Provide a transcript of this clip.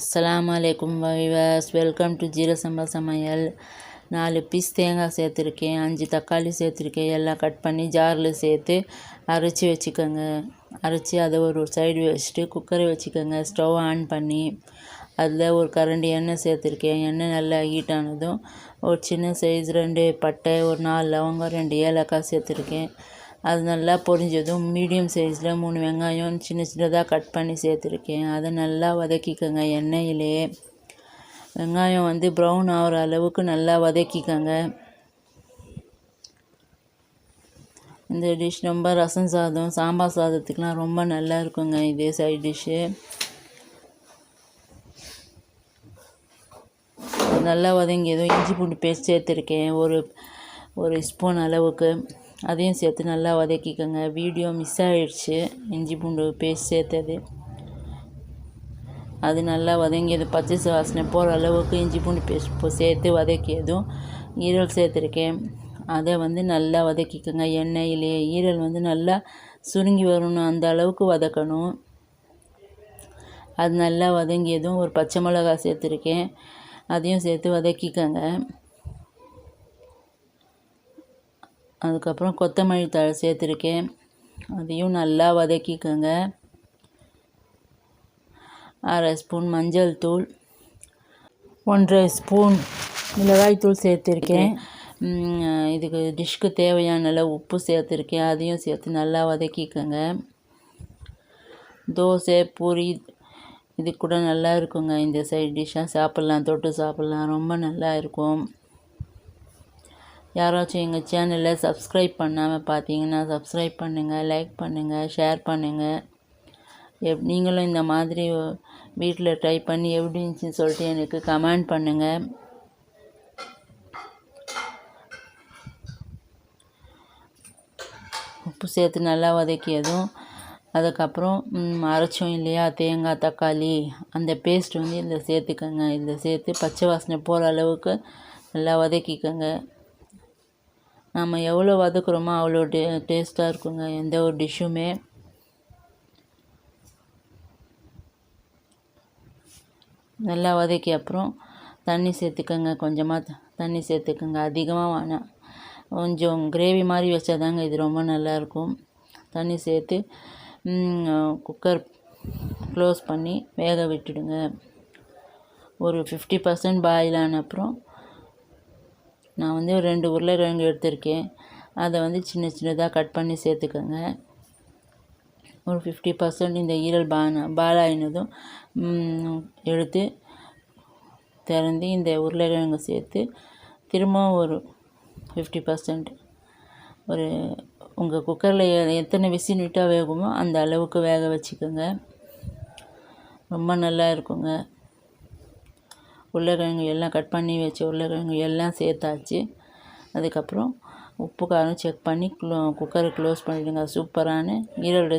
அஸ்லாம் அலைக்கும் வைவர்ஸ் welcome to zero சம்பா சமையல். நாலு பீஸ் தேங்காய் சேர்த்துருக்கேன். அஞ்சு தக்காளி சேர்த்துருக்கேன். எல்லாம் கட் பண்ணி ஜாரில் சேர்த்து அரைச்சி வச்சுக்கோங்க. அரைச்சி அதை ஒரு சைடு வச்சுட்டு குக்கரை வச்சுக்கோங்க. ஸ்டவ் ஆன் பண்ணி அதில் ஒரு கரண்டி எண்ணெய் சேர்த்துருக்கேன். எண்ணெய் நல்லா ஹீட் ஆனதும் ஒரு சின்ன சைஸ் ரெண்டு பட்டை ஒரு நாலு லவங்கம் ரெண்டு ஏலக்காய் சேர்த்துருக்கேன். அது நல்லா பொரிஞ்சதும் மீடியம் சைஸில் மூணு வெங்காயம் சின்ன சின்னதாக கட் பண்ணி சேர்த்துருக்கேன். அதை நல்லா வதக்கிக்கோங்க எண்ணெயிலே. வெங்காயம் வந்து ப்ரௌன் ஆகிற அளவுக்கு நல்லா வதக்கிக்கோங்க. இந்த டிஷ் ரொம்ப ரசம் சாதம் சாம்பார் சாதத்துக்கெலாம் ரொம்ப நல்லா இருக்குங்க இதே சைட் டிஷ்ஷு நல்லா வதங்கியதும் இஞ்சி பூண்டு பேஸ்ட் சேர்த்துருக்கேன். ஒரு ஒரு ஸ்பூன் அளவுக்கு. அதையும் சேர்த்து நல்லா வதக்கிக்கோங்க. வீடியோ மிஸ் ஆகிடுச்சு இஞ்சி பூண்டு பேஸ்ட் சேர்த்தது. அது நல்லா வதங்கியது. பச்சை வாசனை போகிற அளவுக்கு இஞ்சி பூண்டு பேஸ்ட் சேர்த்து வதக்கியதும் ஈரல் சேர்த்துருக்கேன். அதை வந்து நல்லா வதக்கிக்கோங்க. எண்ணெயிலேயே ஈரல் வந்து நல்லா சுருங்கி வரணும். அந்த அளவுக்கு வதக்கணும். அது நல்லா வதங்கியதும் ஒரு பச்சை மிளகா சேர்த்துருக்கேன். அதையும் சேர்த்து வதக்கிக்கோங்க. அதுக்கப்புறம் கொத்தமல்லி தழை சேர்த்துருக்கேன். அதையும் நல்லா வதக்கிக்கோங்க. அரை ஸ்பூன் மஞ்சள் தூள் ஒன்றரை ஸ்பூன் மிளகாய் தூள் சேர்த்துருக்கேன். இதுக்கு டிஷ்க்கு தேவையான அளவு உப்பு சேர்த்துருக்கேன். அதையும் சேர்த்து நல்லா வதக்கிக்கோங்க. தோசை பூரி இது கூட நல்லா இருக்குங்க. இந்த சைட் டிஷ்ஷாக சாப்பிட்லாம் தொட்டு சாப்பிட்லாம். ரொம்ப நல்லா இருக்கும். யாராச்சும் எங்கள் சேனலை சப்ஸ்கிரைப் பண்ணாமல் பார்த்தீங்கன்னா சப்ஸ்கிரைப் பண்ணுங்கள் லைக் பண்ணுங்கள் ஷேர் பண்ணுங்கள் எப் நீங்களும் இந்த மாதிரி வீட்டில் ட்ரை பண்ணி எப்படி இருந்துச்சுன்னு சொல்லிட்டு எனக்கு கமெண்ட் பண்ணுங்கள் உப்பு சேர்த்து நல்லா வதக்கியதும் அதுக்கப்புறம் அரைச்சோம் இல்லையா தேங்காய் தக்காளி அந்த பேஸ்ட் வந்து இதில் சேர்த்துக்கோங்க. இதில் சேர்த்து பச்சை வாசனை போகிற அளவுக்கு நல்லா வதக்கிக்கோங்க. நம்ம எவ்வளோ வதக்குறோமோ அவ்வளோ டே டேஸ்ட்டாக இருக்குங்க எந்த ஒரு டிஷ்ஷுமே நல்லா வதக்கி அப்புறம் தண்ணி சேர்த்துக்கோங்க கொஞ்சமாக தண்ணி சேர்த்துக்கோங்க. அதிகமாக வேணாம் கொஞ்சம் கிரேவி மாதிரி வச்சா தாங்க இது ரொம்ப நல்லாயிருக்கும். தண்ணி சேர்த்து குக்கர் க்ளோஸ் பண்ணி வேக விட்டுடுங்க. ஒரு ஃபிஃப்டி பர்சன்ட் பாயில் ஆன அப்புறம் நான் வந்து ஒரு ரெண்டு உருளைக்கிழங்கு எடுத்திருக்கேன். அதை வந்து சின்ன சின்னதாக கட் பண்ணி சேர்த்துக்கோங்க. ஒரு ஃபிஃப்டி பர்சன்ட் இந்த ஈரல் பான பாலாயினதும் எடுத்து திறந்து இந்த உருளைக்கிழங்கு சேர்த்து திரும்பவும் ஒரு ஃபிஃப்டி பர்சன்ட் ஒரு உங்கள் குக்கரில் எத்தனை விசில் விட்டால் வேகுமோ அந்த அளவுக்கு வேக வச்சுக்கோங்க. ரொம்ப நல்லா இருக்குங்க. உருளைக்கிழங்கு எல்லாம் கட் பண்ணி வச்ச உருளைக்கிழங்கு எல்லாம் சேர்த்தாச்சு. அதுக்கப்புறம் உப்பு காரம் செக் பண்ணி குக்கரை க்ளோஸ் பண்ணிவிடுங்க சூப்பரான ஈரோடு